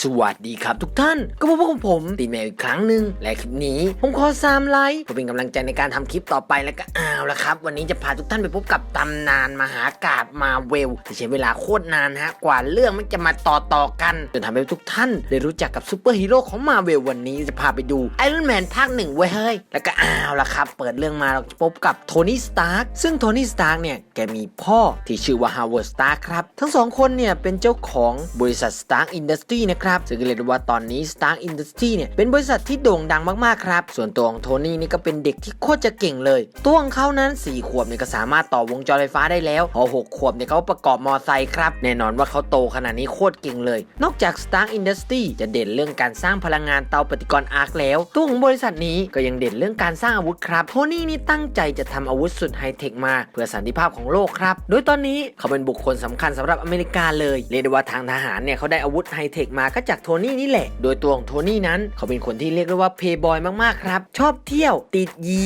สวัสดีครับทุกท่าน ก็พบกับผมตีแมวอีกครั้งหนึ่งและคลิปนี้ ผมขอสามไลค์เพื่อเป็นกำลังใจในการทำคลิปต่อไปแล้วก็อ้าวละครับ วันนี้จะพาทุกท่านไปพบกับตำนานมหากาบมาเวลที่ใช้เวลาโคตรนานฮะกว่าเรื่องมันจะมาต่อต่อกันจนทำให้ทุกท่านได้รู้จักกับซูเปอร์ฮีโร่ของมาเวลวันนี้จะพาไปดูไอรอนแมนภาคหนึ่งเว้ยเฮ้ยแล้วก็อ้าวละครับ เปิดเรื่องมาเราจะพบกับโทนี่สตาร์ซึ่งโทนี่สตาร์เนี่ยแกมีพ่อที่ชื่อว่าฮาวเวิร์ดสตาร์ครับทั้งสองคนเนี่ยเป็นเจ้าของบริษัท Stark Industry นะครับซึ่งก็เรียกได้ว่าตอนนี้ Stark Industry เนี่ยเป็นบริษัทที่โด่งดังมากๆครับ ส่วนตัวของโทนี่นี่ก็เป็นเด็กที่โคตรจะเก่งเลย ตัวของเขานั้น 4 ขวบเนี่ยก็สามารถต่อวงจรไฟฟ้าได้แล้วพอ6ขวบเนี่ยเขาประกอบมอไซค์ครับ แน่นอนว่าเขาโตขนาดนี้โคตรเก่งเลย นอกจาก Stark Industry จะเด่นเรื่องการสร้างพลังงานเตาปฏิกรณ์อาร์คแล้ว ตัวของบริษัทนี้ก็ยังเด่นเรื่องการสร้างอาวุธครับโทนี่นี่ตั้งใจจะทำอาวุธสุดไฮเทคมาเพื่อสันติภาพของโลกครับ โดยตอนนี้เขาเป็นบุคคลสำคัญสำหรับอเมริกาเลยเรียกได้ว่าทางทหารเนี่ยเขาได้อาวุธไฮเทคมาก็จากโทนี่นี่แหละ โดยตัวของโทนี่นั้นเขาเป็นคนที่เรียกได้ว่าเพย์บอยมากๆครับ ชอบเที่ยวติดยี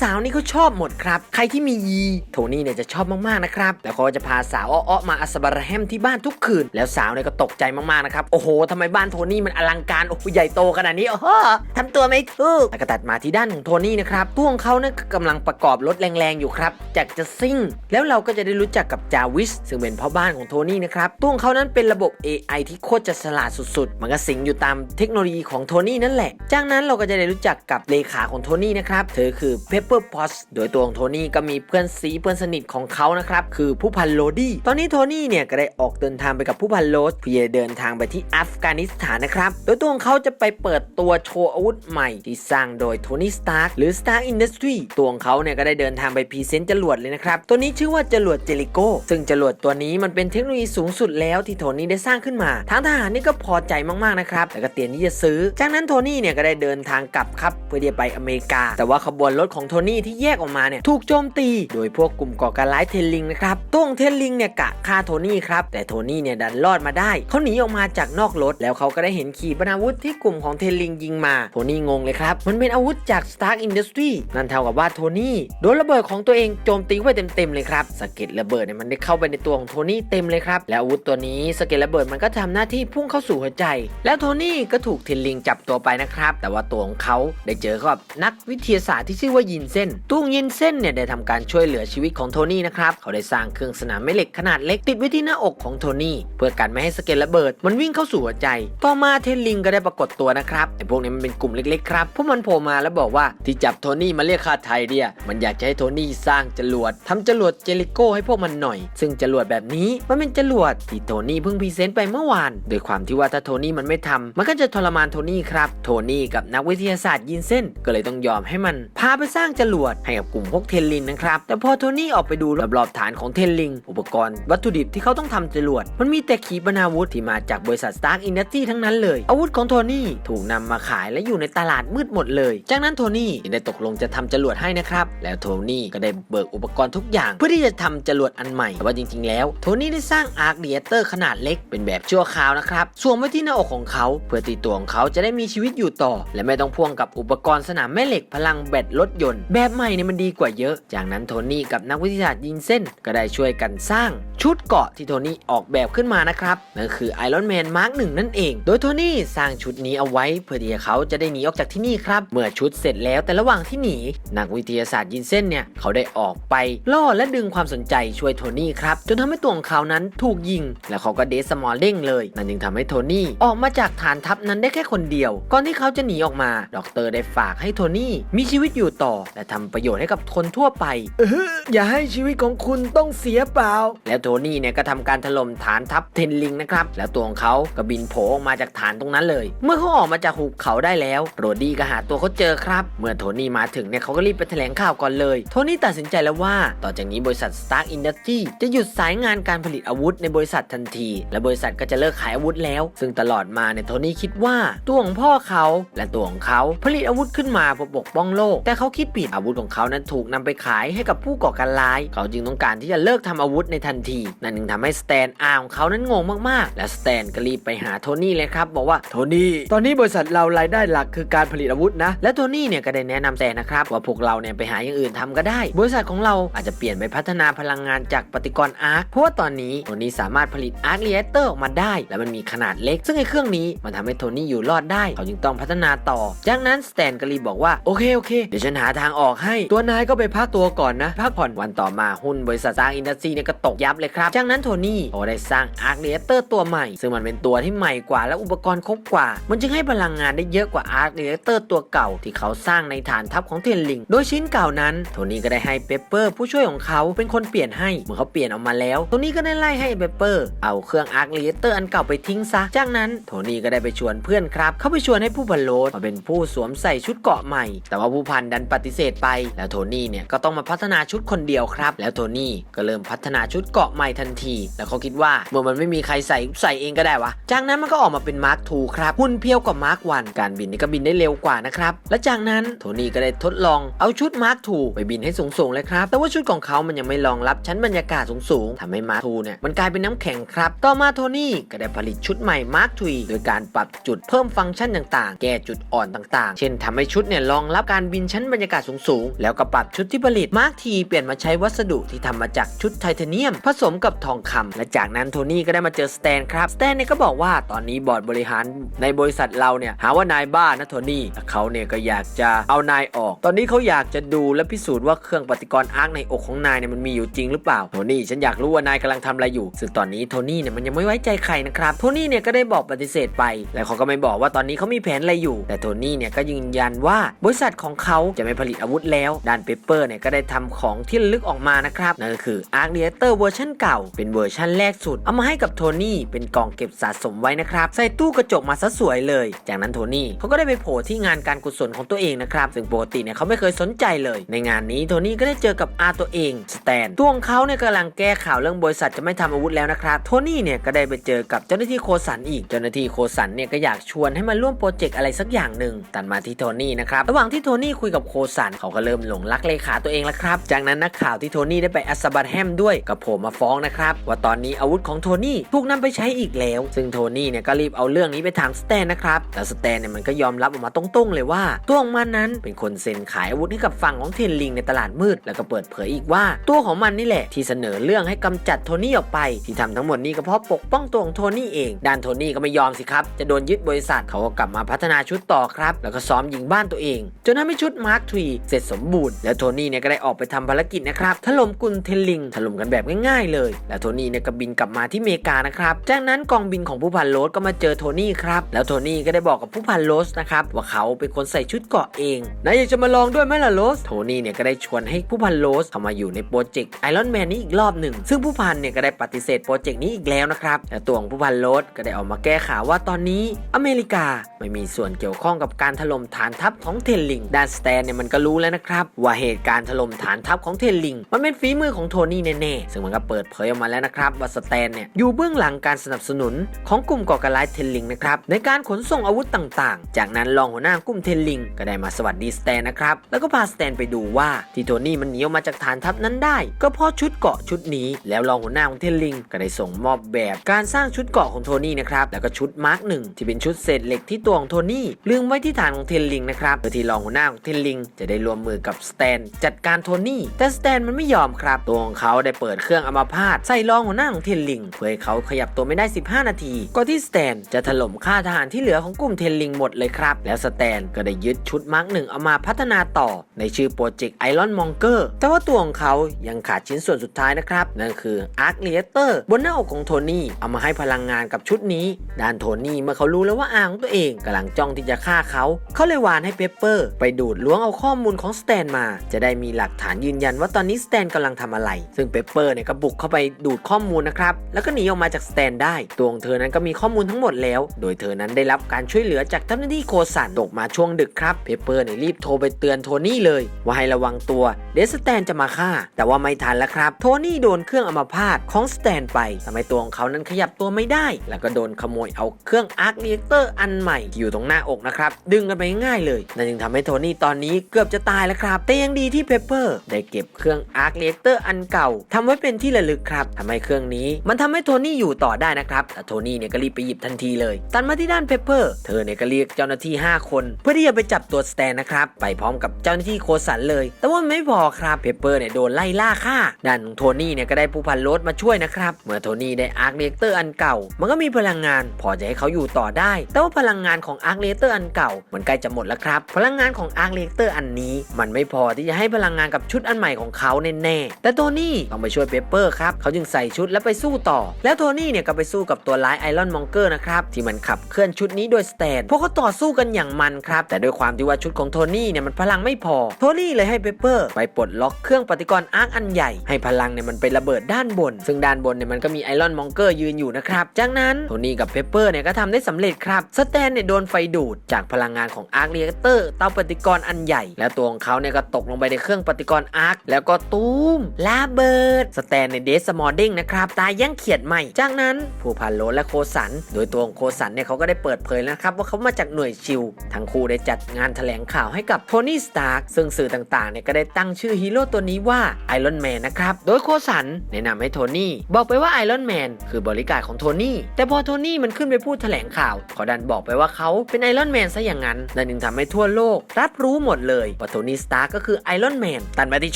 สาวๆนี่เขาชอบหมดครับ ใครที่มียีโทนี่เนี่ยจะชอบมากๆนะครับแล้วเขาจะพาสาวอ้อๆมาอัสบาระแฮมที่บ้านทุกคืน แล้วสาวเนี่ยก็ตกใจมากๆนะครับโอ้โหทำไมบ้านโทนี่มันอลังการโอ้โหใหญ่โตขนาดนี้โอ้โหทำตัวไม่ถูกแล้วก็ตัดมาที่ด้านของโทนี่นะครับตัวของเขาเนี่ยกำลังประกอบรถแรงๆอยู่ครับจากจะซิ่ง แล้วเราก็จะได้รู้จักกับจาวิสซึ่งเป็นพ่อบ้านของโทนี่นะครับตัวของเขานั้นเป็นระบบ AI ที่โคตรจะฉลาดสุดๆ มันก็สิงอยู่ตามเทคโนโลยีของโทนี่นั่นแหละ จากนั้นเราก็จะได้รู้จักกับเลขาของโทนี่นะครับ เธอคือ Pepper Potts โดยตัวของโทนี่ก็มีเพื่อนซีเพื่อนสนิทของเขานะครับ คือผู้พันโรดี้ ตอนนี้โทนี่เนี่ยก็ได้ออกเดินทางไปกับผู้พันโรสเพื่อเดินทางไปที่อัฟกานิสถานนะครับ โดยตัวของเขาจะไปเปิดตัวโชว์อาวุธใหม่ที่สร้างโดยโทนี่สตาร์หรือ Star Industry ตัวของเขาเนี่ยก็ได้เดินทางไปพรีเซนต์จรวดเลยนะครับ ตัวนี้ชื่อว่าจรวดเจลิโกซึ่งจรวดตัวนี้มันเป็นเทคโนโลยีสูงสุดแล้วที่โทนี่ได้สร้างขึ้นมาทางทหารนี่ก็พออใจมากๆนะครับแล้วก็เตรียมที่จะซื้อ จากนั้นโทนี่เนี่ยก็ได้เดินทางกลับครับเพื่อที่จะไปอเมริกา แต่ว่าขบวนรถของโทนี่ที่แยกออกมาเนี่ยถูกโจมตี โดยพวกกลุ่มก่อการร้ายเทนลิงนะครับตัวของเทนลิงเนี่ยกะฆ่าโทนี่ครับแต่โทนี่เนี่ยดันรอดมาได้เขาหนีออกมาจากนอกรถ แล้วเขาก็ได้เห็นขีปนาวุธที่กลุ่มของเทนลิงยิงมาโทนี่งงเลยครับมันเป็นอาวุธจาก Stark Industry นั่นเท่ากับว่าโทนี่โดนระเบิดของตัวเองโจมตีไว้เต็มๆเลยครับสะเก็ดระเบิดเนี่ยมันได้เข้าไปในตัวของโทนี่เต็มเลยครับแล้วอาวุธตัวนี้สะเก็ดระเบิดมันก็ทำหน้าที่พุ่งเข้าสู่หัวใจ แล้วโทนี่ก็ถูกเทนลิงจับตัวไปนะครับ แต่ว่าตัวของเขาได้เจอกับนักวิทยาศาสตร์ที่ชื่อว่ายินเส้นตุ้งยินเส้นเนี่ยได้ทำการช่วยเหลือชีวิตของโทนี่นะครับ เขาได้สร้างเครื่องสนามแม่เหล็กขนาดเล็กติดไว้ที่หน้าอกของโทนี่เพื่อกันไม่ให้สะเก็ดระเบิด มันวิ่งเข้าสู่หัวใจ ต่อมาเทนลิงก็ได้ปรากฏตัวนะครับไอ้พวกนี้มันเป็นกลุ่มเล็กๆครับพวกมันโผล่มาแล้วบอกว่าที่จับโทนี่มาเรียกค่าไทยเนี่ยมันอยากจะให้โทนี่สร้างจรวดทำจรวดเจลิโก้ให้พวกมันหน่อย ซึ่งจรวดแบบนี้มันเป็นจรวดที่โทนี่เพิ่งพรีเซนต์ไปเมื่อวาน โดยความที่ว่าถ้าโทนี่มันไม่ทำมันก็จะทรมานโทนี่ครับ โทนี่กับนักวิทยาศาสตร์ยินเส้นก็เลยต้องยอมให้มันพาไปสร้างจรวดให้กับกลุ่มพวกเทนลิงนะครับ แต่พอโทนี่ออกไปดูรอบๆฐานของเทนลิง อุปกรณ์วัตถุดิบที่เขาต้องทำจรวด มันมีแต่ขีปนาวุธที่มาจากบริษัท Stark Industry ทั้งนั้นเลย อาวุธของโทนี่ถูกนำมาขายและอยู่ในตลาดมืดหมดเลย จากนั้นโทนี่ได้ตกลงจะทำจรวดให้นะครับ แล้วโทนี่ก็ได้เบิกอุปกรณ์ทุกอย่าง เพื่อที่จะทำจรวดอันใหม่แต่ว่าจริง ๆ แล้ว โทนี่ได้สร้างอาร์คเดียเตอร์ขนาดเล็กเป็นแบบชั่วคราวนะครับสวมไว้ที่หน้าอกของเขาเพื่อตีตัวของเขาจะได้มีชีวิตอยู่ต่อ และไม่ต้องพ่วงกับอุปกรณ์สนามแม่เหล็กพลังแบตรถยนต์ แบบใหม่เนี่ยมันดีกว่าเยอะ จากนั้นโทนี่กับนักวิทยาศาสตร์ยินเส้นก็ได้ช่วยกันสร้าง ชุดเกาะที่โทนี่ออกแบบขึ้นมานะครับนั่นคือไอรอนแมนมาร์กหนึ่งนั่นเอง โดยโทนี่สร้างชุดนี้เอาไว้เพื่อที่เขาจะได้หนีออกจากที่นี่ครับเมื่อชุดเสร็จแล้วแต่ระหว่างที่หนีนักวิทยาศาสตร์ยินเส้นเนี่ยเขาได้ออกไปล่อและดึงความสนใจช่วยโทนี่ครับจนทำให้ตัวของเขานั้นถูกยิง แล้วเขาก็เดสมอลเด้งเลยนั่นจึงทำให้โทนี่ออกมาจากฐานทัพนั้นได้แค่คนเดียว ก่อนที่เขาจะหนีออกมาด็อกเตอร์ได้ฝากให้โทนี่มีชีวิตอยู่ต่อ และทำประโยชน์ให้กับคนทั่วไป เอออย่าให้ชีวิตของคุณต้องเสียเปล่า แล้วโทนี่เนี่ยก็ทำการถล่มฐานทัพเทนลิงนะครับ แล้วตัวของเขาก็บินโผล่ออกมาจากฐานตรงนั้นเลย เมื่อเขาออกมาจากหุบเขาได้แล้ว โรดี้ก็หาตัวเขาเจอครับ เมื่อโทนี่มาถึงเนี่ยเขาก็รีบไปแถลงข่าวก่อนเลย โทนี่ตัดสินใจแล้วว่า ต่อจากนี้บริษัท Stark Industry จะหยุดสายงานการผลิตอาวุธในบริษัททันที และบริษัทก็จะเลิกขายอาวุธแล้วซึ่งตลอดมาเนี่ยโทนี่คิดว่าตัวของพ่อเขาและตัวของเขาผลิตอาวุธขึ้นมาเพื่อปกป้องโลก แต่เขาคิดผิดอาวุธของเขานั้นถูกนำไปขายให้กับผู้ก่อการร้าย เขาจึงต้องการที่จะเลิกทำอาวุธในทันที นั่นจึงทำให้สแตนอาของเขานั้นงงมากๆ และสแตนก็รีบไปหาโทนี่เลยครับบอกว่าโทนี่ตอนนี้บริษัทเรารายได้หลักคือการผลิตอาวุธนะ และโทนี่เนี่ยก็ได้แนะนำแตนนะครับว่าพวกเราเนี่ยไปหาอย่างอื่นทำก็ได้ บริษัทของเราอาจจะเปลี่ยนไปพัฒนาพลังงานจากปฏิกรณ์อาร์คเพราะว่าตอนนี้โทนี่สามารถผลิตอาร์คเรียเตอร์ออกมาได้ และมันมีขนาดเล็ก ซึ่งไอ้เครื่องนี้มันทำให้โทนี่อยู่รอดได้ เขาจึงต้องพัฒนาต่อ จากนั้นสแตนก็รีบบอกว่าโอเคโอเคเดี๋ยวฉันหาทางออกให้ ตัวนายก็ไปพักตัวก่อนนะ พักผ่อนวันต่อมาหุ้นบริษัทสร้างอินดัสทรีเนี่ยก็ตกยับเลยครับ จากนั้นโทนี่เขาได้สร้างอาร์คเรเตอร์ตัวใหม่ ซึ่งมันเป็นตัวที่ใหม่กว่าและอุปกรณ์ครบกว่า มันจึงให้พลังงานได้เยอะกว่าอาร์คเรเตอร์ตัวเก่าที่เขาสร้างในฐานทัพของเทนลิง โดยชิ้นเก่านั้นโทนี่ก็ได้ให้เปเปอร์ ผู้ช่วยของเขาเป็นคนเปลี่ยนให้เมื่อเขาเปลี่ยนออกมาแล้วโทนี่ก็ได้ไล่ให้เปเปอร์เอาเครื่องอาร์คเรเตอร์อันเก่าไปทิ้งซะจากนั้นโทนี่ก็ได้ไปชวนเพื่อนครับ เขาไปชวนให้ผู้พันโลดมาเป็นผู้สวมใส่ชุดเกาะใหม่ แต่ว่าผู้พันดันปฏิเสธไป แล้วโทนี่เนี่ยก็ต้องมาพัฒนาชุดคนเดียวครับ แล้วโทนี่ก็เริ่มพัฒนาชุดเกาะใหม่ทันที แล้วเขาคิดว่าเมื่อมันไม่มีใครใส่ใส่เองก็ได้วะ จากนั้นมันก็ออกมาเป็นมาร์คทูครับหุ่นเพียวกว่ามาร์ควันการบินนี่ก็บินได้เร็วกว่านะครับ และจากนั้นโทนี่ก็ได้ทดลองเอาชุดมาร์คทูไปบินให้สูงๆเลยครับ แต่ว่าชุดของเขามันยังไม่รองรับชั้นบรรยากาศสูงๆทำให้มาร์คทูเนี่ยมันกลายเป็นน้ำแข็งครับ ต่อมาโทนี่ก็ได้ผลิตชุดใหม่มาร์คทูโดยการปรับจุดเพิ่มฟังก์ชันต่างๆ แก้จุดอ่อนต่างๆ เช่นทำให้ชุดเนี่ยรองรับการบินชั้นบรรยากาศสูงๆ แล้วก็ปรับชุดที่ผลิตมาร์คทีเปลี่ยนมาใช้วัสดุที่ทำมาจากชุดไทเทเนียม ผสมกับทองคำและจากนั้นโทนี่ก็ได้มาเจอสแตนครับสแตนเนี่ยก็บอกว่าตอนนี้บอร์ดบริหารในบริษัทเราเนี่ยหาว่านายบ้านะโทนี่และเขาเนี่ยก็อยากจะเอานายออก ตอนนี้เขาอยากจะดูและพิสูจน์ว่าเครื่องปฏิกรณ์อาร์คในอกของนายเนี่ยมันมีอยู่จริงหรือเปล่าโทนี่ฉันอยากรู้ว่านายกำลังทำอะไรอยู่ ซึ่งตอนนี้โทนี่เนี่ยมันยังไม่ไว้ใจใครนะครับโทนี่เนี่ยก็ได้บอกปฏิเสธไป และเขาก็ไม่บอกว่าตอนนี้เขามีแผนอะไรอยู่ แต่โทนี่เนี่ยก็ยืนยันว่าบริษัทของเขาจะไม่ผลิตอาวุธแล้วด้านเปเปอร์เนี่ยก็ได้ทำของที่ระลึกออกมานะครับนั่นก็คืออาร์เรียเตอร์เวอร์ชันเก่า เป็นเวอร์ชันแรกสุด เอามาให้กับโทนี่เป็นกล่องเก็บสะสมไว้นะครับ ใส่ตู้กระจกมาซะสวยเลย จากนั้นโทนี่เขาก็ได้ไปโผล่ที่งานการกุศลของตัวเองนะครับ ซึ่งปกติเนี่ยเขาไม่เคยสนใจเลย ในงานนี้โทนี่ก็ได้เจอกับอาตัวเองสแตนตัวของเขาเนี่ยกำลังแก้ข่าวเรื่องบริษัทจะไม่ทำอาวุธแล้วนะครับโทนี่เนี่ยก็ได้ไปเจอกับเจ้าหน้าที่โคสันอีกเจ้าหน้าที่โคสันเนี่ยก็อยากชวนให้มาร่วมโปรเจกต์อะไรสักอย่างหนึ่งตัดมาที่โทนี่นะครับระหว่างที่โทนี่คุยกับโคสันเขาก็เริ่มหลงรักเลขาตัวเองแล้วครับ จากนั้นนักข่าวที่โทนี่ได้ไปอัสบัตแฮมด้วยก็โผล่มาฟ้องนะครับว่าตอนนี้อาวุธของโทนี่ถูกนำไปใช้อีกแล้ว ซึ่งโทนี่เนี่ยก็รีบเอาเรื่องนี้ไปทางสแตนนะครับแต่สแตนเนี่ยมันก็ยอมรับออกมาตรงๆเลยว่าตัวของมันนั้นเป็นคนเซ็นขายอาวุธให้กับฝั่งของเทนลิงในตลาดมืด แล้วก็เปิดเผยอีกว่า ตัวของมันนี่แหละที่เสนอเรื่องให้กำจัดโทนี่ออกไป ที่ทำทั้งหมดนี้ก็เพราะปกป้องตัวของโทนี่เองด้านโทนี่ก็ไม่ยอมสิครับ จะโดนยึดบริษัทเขาก็กลับมาพัฒนาชุดต่อครับ แล้วก็ซ้อมยิงบ้านตัวเอง จนทำให้ชุดมาร์คทรีเสร็จสมบูรณ์แล้วโทนี่เนี่ยก็ได้ออกไปทำภารกิจนะครับถล่มกุนเทลิงถล่มกันแบบง่ายๆ เลย แล้วโทนี่เนี่ยก็บินกลับมาที่เมกานะครับจากนั้นกองบินของผู้พันโรสก็มาเจอโทนี่ครับแล้วโทนี่ก็ได้บอกกับผู้พันโรสนะครับว่าเขาเป็นคนใส่ชุดเกาะเองนายอยากจะมาลองด้วยไหมล่ะโรสโทนี่เนี่ยก็ได้ชวนให้ผู้พันโรสเข้ามาอยู่ในโปรเจกต์ไอรอนแมนนี้อีกรอบหนึ่งซึ่งผู้พันเนี่ยก็ได้ปฏิเสธโปรเจกต์นี้อีกแล้วนะครับแต่ตัวของผู้พันโรสก็ได้ออกมาแก้ข่าวว่าตอนนี้อเมริกาไม่มีส่วนเกี่ยวข้องกับการถล่มฐานทัพของเทนลิงด้านสแตนเนี่ยมันก็รู้แล้วนะครับว่าเหตุการณ์ถล่มฐานทัพของเทนลิง มันเป็นฝีมือของโทนี่แน่ๆซึ่งมันก็เปิดเผยออกมาแล้วนะครับว่าสแตนเนี่ยอยู่เบื้องหลังการสนับสนุนของกลุ่มก่อการร้ายเทนลิงนะครับในการขนส่งอาวุธต่างๆ จากนั้นรองหัวหน้ากลุ่มเทนลิงก็ได้มาสวัสดีสแตนนะครับแล้วก็พาสแตนไปดูว่าที่โทนี่มันหนีออกมาจากฐานทัพนั้นได้ ก็เพราะชุดเกาะชุดนี้ แล้วรองหัวหน้าของเทนลิงก็ได้ส่งมอบแบบการสร้างชุดเกาะของโทนี่นะครับ แล้วก็ชุดมาร์กหนึ่งที่เป็นชุดเศษเหล็กที่ตัวของโทนี่ลืมไว้ที่ฐานของเทนลิงนะครับเพื่อที่รองหัวหน้าของเทนลิง จะได้รวมมือกับสแตน จัดการโทนี่แต่สแตนมันไม่ยอมครับ ตัวของเขาได้เปิดเครื่องอัมาพาตใส่รองหัวหน้าของเทนลิงเพื่อให้เขาขยับตัวไม่ได้ 15 นาทีก่อนที่สแตนจะถล่มฆ่าทหารที่เหลือของกลุ่มเทนลิงหมดเลยครับแล้วสแตนก็ได้ยึดชุดมาร์กหนึ่งเอามาพัฒนาต่อในชื่อโปรเจกต์ไอรอนมองเกอร์แต่ว่าตัวของเขายังขาดชิ้นส่วนสุดท้ายนะครับนั่นคืออาร์คเลียเตอร์บนหน้าอกของโทนี่เอามาให้พลังงานกับชุดนี้ด้านโทนี่เมื่อเขารู้แล้วว่าอางตัวเองกำลังจ้องที่จะฆ่าเขา เขาเลยวานให้เปเปอร์ ไปดูดล้วงเอาข้อมูลของสแตนมา จะได้มีหลักฐานยืนยันว่าตอนนี้สแตนกำลังทำอะไร ซึ่งเปเปอร์เนี่ยก็บุกเข้าไปดูดข้อมูลนะครับ แล้วก็หนีออกมาจากสแตนได้ตัวของเธอนั้นก็มีข้อมูลทั้งหมดแล้ว โดยเธอนั้นได้รับการช่วยเหลือจากเจ้าหน้าที่โคสันตกมาช่วงดึกครับเปเปอร์เนี่ยรีบโทรไปเตือนโทนี่เลย ว่าให้ระวังตัวเดยวสแตนจะมาฆ่า แต่ว่าไม่ทันแล้วครับ โทนี่โดนเครื่องอัมาพาตของสแตนไปทำให้ตัวของเขานั้นขยับตัวไม่ได้ แล้วก็โดนขโมยเอาเครื่องอาร์คเรียกเตอร์อันใหม่อยู่ตรงหน้าอกนะครับ ดึงกันไปง่ายเลย นั่นจึงทำให้โทนี่ตอนนี้เกือบจะตายแล้วครับ แต่ยังดีที่เปเปอร์ได้เก็บเครื่องอาร์คเรียกเตอร์อันเก่าทำไว้เป็นที่ระลึกครับทำให้เครื่องนี้ มันทำให้โทนี่อยู่ต่อได้นะครับแต่โทนี่เนี่ยก็รีบไปหยิบทันทีเลย ตันมาที่ด้านเปเปอร์เธอเนี่ยก็เรียกเจ้าหน้าที่ 5 คน เพื่อที่จะไปจับตัวสแตนนะครับไปพร้อมกับเจ้าหน้าที่โคสันเลย แต่ว่าไม่พอครับเปเปอร์เนี่ยโดนไล่ล่าฆ่าด้านของโทนี่เนี่ยก็ได้ผู้พันรสมาช่วยนะครับเมื่อโทนี่ได้อาร์คเรียกเตอร์อันเก่า มันก็มีพลังลังงาน พอจะให้เขาอยู่ต่อได้ แต่ว่าพลังงานของอาร์คเลเตอร์อันเก่า มันใกล้จะหมดแล้วครับ พลังงานของอาร์คเลเตอร์อันนี้ มันไม่พอที่จะให้พลังงานกับชุดอันใหม่ของเขาแน่ๆแต่โทนี่ต้องไปช่วยเปเปอร์ครับเขาจึงใส่ชุดแล้วไปสู้ต่อ แล้วโทนี่เนี่ยก็ไปสู้กับตัวร้ายไอรอนมองเกอร์นะครับที่มันขับเคลื่อนชุดนี้โดยสแตนพวกเขาต่อสู้กันอย่างมันครับแต่ด้วยความที่ว่าชุดของโทนี่เนี่ยมันพลังไม่พอโทนี่เลยให้เปเปอร์ไปปลดล็อกเครื่องปฏิกรณ์อาร์คอันใหญ่ให้พลังเนี่ยมันไประเบิดด้านบน ซึ่งด้านบนเนี่ยมันก็มีไอรอนมองเกอร์ยืนอยู่นะครับจากนั้นโทนี่กับเปเปอร์เนี่ยก็ทำได้สำเร็จครับสแตนเนี่ยโดนไฟดูดจากพลังงานของอาร์คเรียเตอร์เตาปฏิกรณ์อันใหญ่ แล้วตัวของเขาเนี่ยก็ตกลงไปในเครื่องปฏิกรณ์อาร์คแล้วก็ตูมระเบิดสแตนในเดสมอร์ดิ้งนะครับตายยังเขียดใหม่ จากนั้นผู้พันโลและโคสัน โดยตัวของโคสันเนี่ยเขาก็ได้เปิดเผยแล้วนะครับว่าเขามาจากหน่วยชิลทั้งคู่ได้จัดงานแถลงข่าวให้กับโทนี่สตาร์กซึ่งสื่อต่างๆเนี่ยก็ได้ตั้งชื่อฮีโร่ตัวนี้ว่าไอรอนแมนนะครับโดยโคสันแนะนำให้โทนี่บอกไปว่าไอรอนแมนคือบริการของโทนี่แต่พอโทนี่มันขึ้นไปพูดแถลงข่าวเขาดันบอกไปว่าเขาเป็นไอรอนแมนซะอย่างนั้นนั่นจึงทำให้ทั่วโลก รับรู้หมดเลยว่าโทนี่สตาร์กก็คือไอรอนแมนตัดมาที่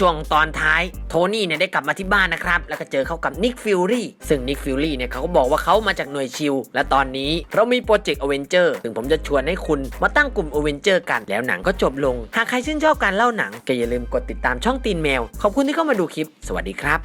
ช่วงตอนท้าย โทนี่เนี่ยได้กลับมาที่บ้านนะครับ แล้วก็เจอเข้ากับนิกฟิลลี่ซึ่งนิกฟิลลี่เนี่ยเขาก็บอกว่าเขามาจากหน่วยชิลและตอนนี้เรามีโปรเจกต์อเวนเจอร์ซึ่งผมจะชวนให้คุณมาตั้งกลุ่มอเวนเจอร์กันแล้วหนังก็จบลง หากใครชื่นชอบการเล่าหนังก็อย่าลืมกดติดตามช่องตีนแมว ขอบคุณที่เข้ามาดูคลิป สวัสดีครับ